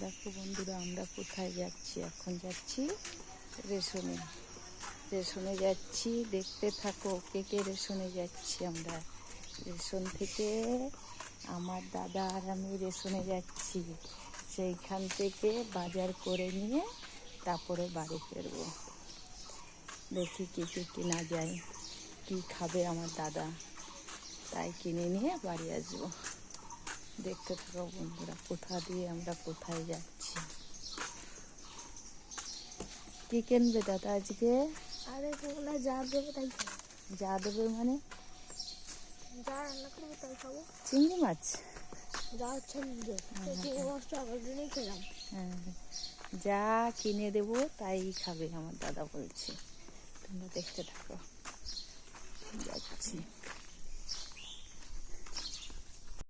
দেখো বন্ধুরা, আমরা কোথায় যাচ্ছি? এখন যাচ্ছি রেশনে। রেশনে যাচ্ছি, দেখতে থাকো কে কে রেশনে যাচ্ছি আমরা। রেশন থেকে আমার দাদা আর আমি রেশনে যাচ্ছি। সেইখান থেকে বাজার করে নিয়ে তারপরে বাড়ি ফিরবো। দেখি কী কী কেনা যায়, কী খাবে আমার দাদা। তাই কিনে নিয়ে বাড়ি আসব। দেখতে থাকো বন্ধুরা কোথা দিয়ে আমরা কোথায় যাচ্ছি। কি কিনবে দাদা আজকে? আরে তোমরা যা দেবে তাই যা দেবে মানে? যা রান্না করব তাই খাব। চিংড়ি মাছ? যা হচ্ছে নিজে চিংড়ি মাছটা আগের দিনই খেলাম। হ্যাঁ। যা কিনে দেবো তাই খাবে আমার দাদা বলছে। তোমরা দেখতে থাকো।